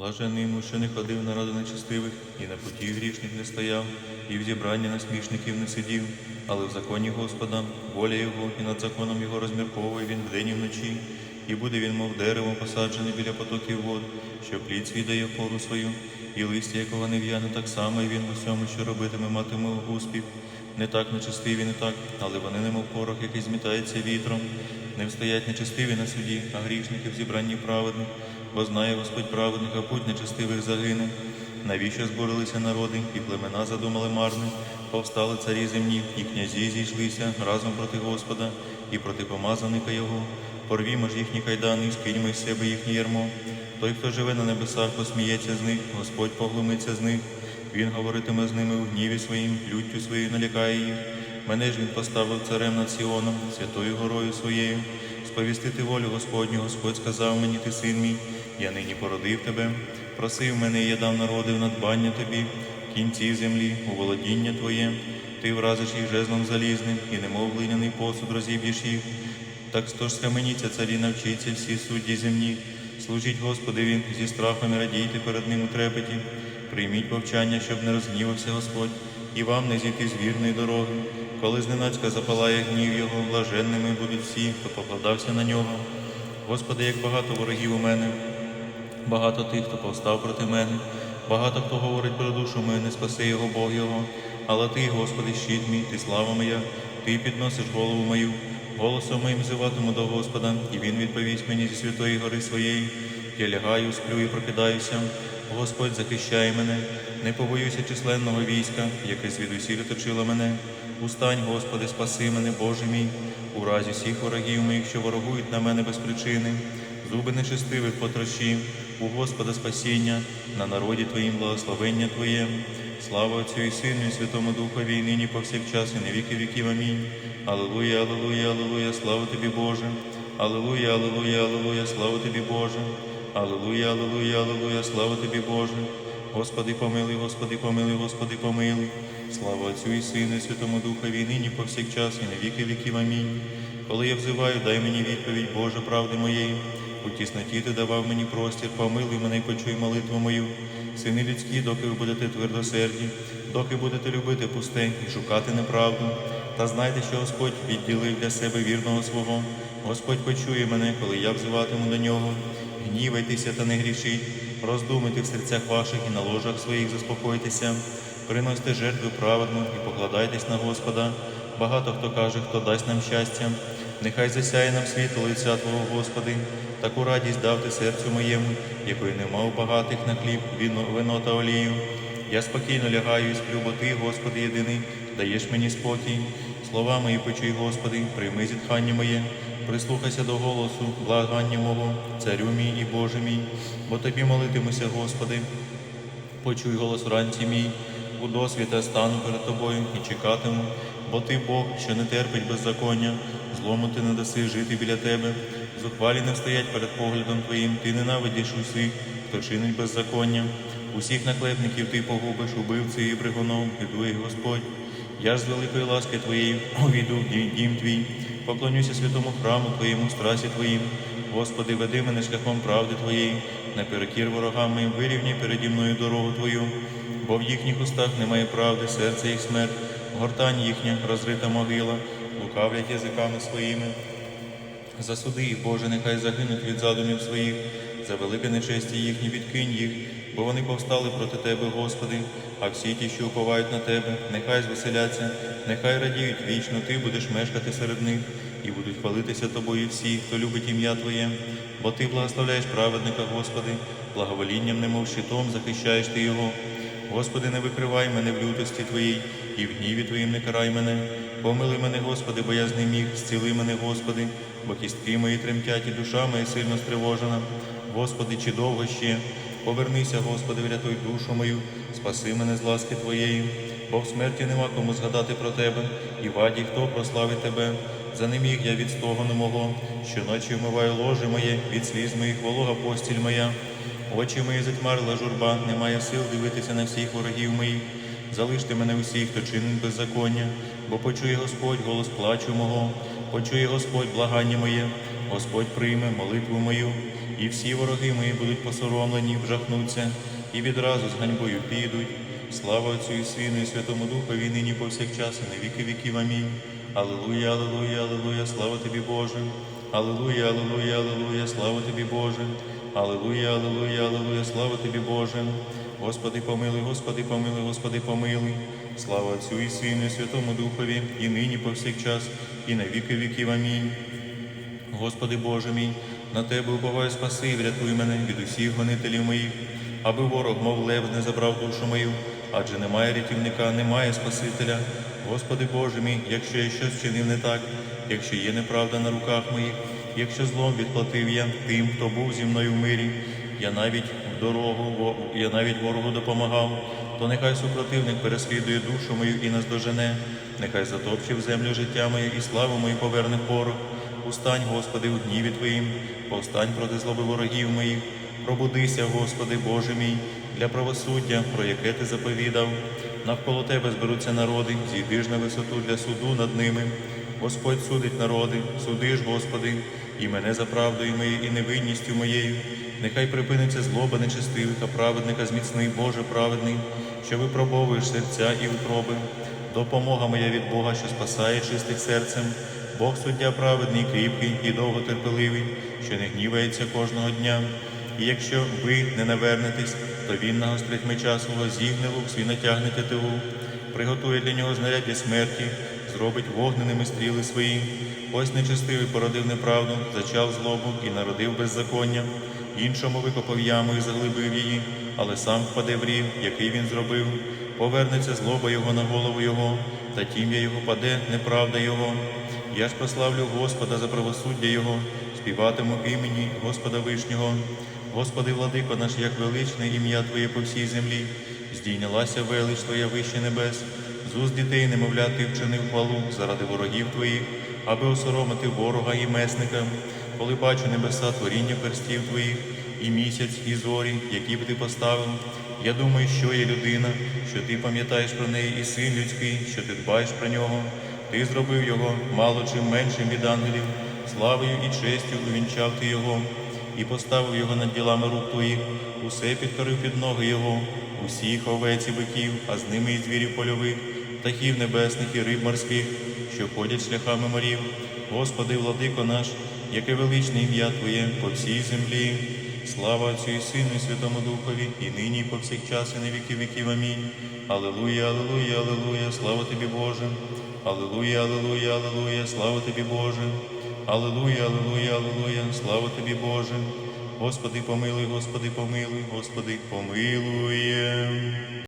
Блажений що не ходив на раду нечестивих, і на путі грішних не стояв, і в зібранні насмішників не сидів, але в законі Господа, воля Його, і над законом Його розмірковує він вдень і вночі, і буде він, мов дерево, посаджене біля потоків вод, що плід свій дає пору свою, і листя, якого не в'яне, так само і він в усьому, що робитиме, матиме успіх. Не так нечестиві, не так, але вони немов порох, який змітається вітром. Не встоять нечестиві на суді, а грішники в зібранні праведних, бо знає Господь праведних, а путь нечестивих загине. Навіщо зборилися народи, і племена задумали марне, повстали царі земні, і князі зійшлися разом проти Господа і проти помазаника Його. Порвімо ж їхні кайдани, скиньмо із себе їхнє ярмо. Той, хто живе на небесах, посміється з них, Господь поглумиться з них. Він говоритиме з ними у гніві своїм, люттю своєю налякає їх. Мене ж він поставив царем над Сіоном, святою горою своєю. Сповістити волю Господню, Господь сказав мені, ти син мій, я нині породив тебе. Просив мене, я дав народи в надбання тобі, кінці землі, у володіння твоє. Ти вразиш їх жезлом залізним, і немов глиняний посуд розіб'єш їх. Так тож схаменіться царі, навчіться всі судді земні. Служіть Господеві зі страхом і радійте перед ним у трепеті. Прийміть повчання, щоб не розгнівався Господь, і вам не зійти з вірної дороги. Коли зненацька запалає гнів його, блаженними будуть всі, хто покладався на нього. Господи, як багато ворогів у мене, багато тих, хто повстав проти мене, багато хто говорить про душу мою, не спаси його Бог його. Але ти, Господи, щит мій, ти слава моя, ти підносиш голову мою. Голосом моїм зиватиму до Господа, і Він відповість мені зі святої гори своєї. Я лягаю, сплю і прокидаюся. Господь захищає мене, не побоюся численного війська, яке звідусіль оточило мене. Устань, Господи, спаси мене, Боже мій, у разі всіх ворогів моїх, що ворогують на мене без причини. Зуби нечестивих потрощі, у Господа спасіння, на народі Твоїм благословення Твоє. Слава Отцю і Сину, і Святому Духові, і нині повсякчас, і на віки віків. Амінь. Аллилуйя, аллилуйя, аллилуйя, слава тобі, Боже. Аллилуйя, аллилуйя, аллилуйя, слава тобі, Боже. Аллилуйя, аллилуйя, аллилуйя, слава тобі, Боже. Господи, помилуй, Господи, помилуй, Господи, помилуй. Слава Отцю і Сину, і Святому Духові, і нині повсякчас, і на віки віків. Амінь. Коли я взиваю, дай мені відповідь, Боже, правди моєї. У тісноті ти давав мені простір, помилуй мене і почуй молитву мою. Сини людські, доки ви будете твердосерді, доки будете любити пусте і шукати неправду. Та знайте, що Господь відділив для себе вірного свого. Господь почує мене, коли я взиватиму до нього. Гнівайтеся та не грішіть, роздумайте в серцях ваших і на ложах своїх заспокойтеся, приносьте жертви праведну і покладайтесь на Господа. Багато хто каже, хто дасть нам щастя. Нехай засяє нам світло лиця Твого, Господи, таку радість дав ти серцю моєму, якої нема у багатих на хліб, віно, вино та олію. Я спокійно лягаю і сплю, бо Ти, Господи, єдиний, даєш мені спокій. Слова мої почуй, Господи, прийми зітхання моє, прислухайся до голосу, благання мого, царю мій і Боже мій, бо тобі молитимуся, Господи. Почуй голос вранці мій, у досвіта стану перед тобою і чекатиму, бо ти Бог, що не терпить беззаконня, злому ти не даси жити біля тебе. Зухвалі не встоять перед поглядом твоїм, ти ненавидиш усіх, хто чинить беззаконня. Усіх наклепників ти погубиш, убивцею і бригуном, підує Господь. Я ж з великої ласки Твоєї увійду в дім Твій, поклонюся святому храму Твоєму, страсі Твоїм. Господи, веди мене шляхом правди Твоєї, наперекір ворогам моїм, вирівняй переді мною дорогу Твою, бо в їхніх устах немає правди, серце їх смерть, гортань їхня розрита могила, лукавлять язиками своїми. Засуди їх, Боже, нехай загинуть від задумів своїх, за велике нечесті їхні відкинь їх, бо вони повстали проти Тебе, Господи, а всі ті, що уповають на Тебе, нехай звеселяться, нехай радіють вічно, Ти будеш мешкати серед них, і будуть хвалитися Тобою всі, хто любить ім'я Твоє, бо Ти благословляєш праведника, Господи, благоволінням, немов щитом захищаєш Ти його. Господи, не викривай мене в лютості Твоїй, і в гніві Твоїм не карай мене. Помилуй мене, Господи, бо я знеміг, зціли мене, Господи, бо кістки мої тремтять, і душа моя сильно стривожена. Господи, чи довго ще? Повернися, Господи, врятуй душу мою, спаси мене з ласки Твоєї, бо в смерті нема кому згадати про Тебе, і в аді хто прославить Тебе. Занеміг я від стогону мого, щоночі вмиваю ложе моє, від сліз моїх волога постіль моя. Очі мої затьмарила журба, немає сил дивитися на всіх ворогів моїх. Залиште мене усіх, хто чинить беззаконня, бо почує Господь голос плачу мого, почує Господь благання моє, Господь прийме молитву мою. і всі вороги мої будуть посоромлені, вжахнуться, і відразу з ганьбою підуть. Слава Отцю і Сину, і Святому Духові, нині повсякчас, і на віки віків. Амінь. Аллилуйя, аллилуйя, аллилуйя, слава тобі, Боже. Аллилуйя, аллилуйя, аллилуйя, слава тобі, Боже. Аллилуйя, аллилуйя, аллилуйя, слава тобі, Боже. Господи, помилуй, Господи, помилуй, Господи, помилуй. Слава Отцю і Сину, і Святому Духові, і нині повсякчас, і на віки віків. Амінь. Господи Боже мій, на Тебе уповаю спаси і врятуй мене від усіх гонителів моїх, аби ворог, мов лев, не забрав душу мою, адже немає рятівника, немає Спасителя. Господи Боже мій, якщо я щось вчинив не так, якщо є неправда на руках моїх, якщо злом відплатив я тим, хто був зі мною в мирі, я навіть дорогу, я навіть ворогу допомагав, то нехай супротивник переслідує душу мою і наздожене, нехай затопче в землю життя моє і славу мою поверне порох. Устань, Господи, у гніві Твоїм, повстань проти злоби ворогів моїх. Пробудися, Господи, Боже мій, для правосуддя, про яке Ти заповідав. Навколо Тебе зберуться народи, зійди ж на висоту для суду над ними. Господь судить народи, суди ж, Господи, і мене за правдою моєю і невинністю моєю. Нехай припиниться злоба нечестивих, а праведника зміцний, Боже праведний, що випробовуєш серця і утроби. Допомога моя від Бога, що спасає чистих серцем. Бог суддя праведний, кріпкий і довготерпеливий, що не гнівається кожного дня. І якщо ви не навернетесь, то він нагострить меча свого, зігне лук свій натягне тетиву, приготує для нього знаряддя смерті, зробить вогненими стріли свої. Ось нечестивий породив неправду, зачав злобу і народив беззаконня. Іншому викопав яму і заглибив її, але сам впаде в рів, який він зробив. Повернеться злоба його на голову його, та тім'я його паде, неправда його. Я ж прославлю Господа за правосуддя Його, співатиму імені Господа Вишнього. Господи, владико наш, як величне ім'я Твоє по всій землі, здійнялася велич Твоя вище небес, з уст дітей немовлят Ти вчинив хвалу заради ворогів Твоїх, аби осоромити ворога і месника, коли бачу небеса творіння перстів Твоїх, і місяць, і зорі, які б ти поставив. Я думаю, що є людина, що ти пам'ятаєш про неї, і син людський, що ти дбаєш про нього. Ти зробив його мало чим меншим від ангелів, славою і честю увінчав ти його, і поставив його над ділами рук твоїх, усе підкорив під ноги його, усіх овець і биків, а з ними і звірів польових, птахів небесних і риб морських, що ходять шляхами морів. Господи, владико наш, яке величне ім'я Твоє по всій землі. Слава Отцю і Сину, і Святому Духові, і нині, і повсякчас, і на віки віків. Амінь. Аллилуйя, аллилуйя, аллилуйя, слава тобі, Боже. Аллилуйя, аллилуйя, аллилуйя, слава тобі, Боже. Аллилуйя, аллилуйя, аллилуйя, слава тобі, Боже. Господи, помилуй, Господи, помилуй, Господи, помилуй.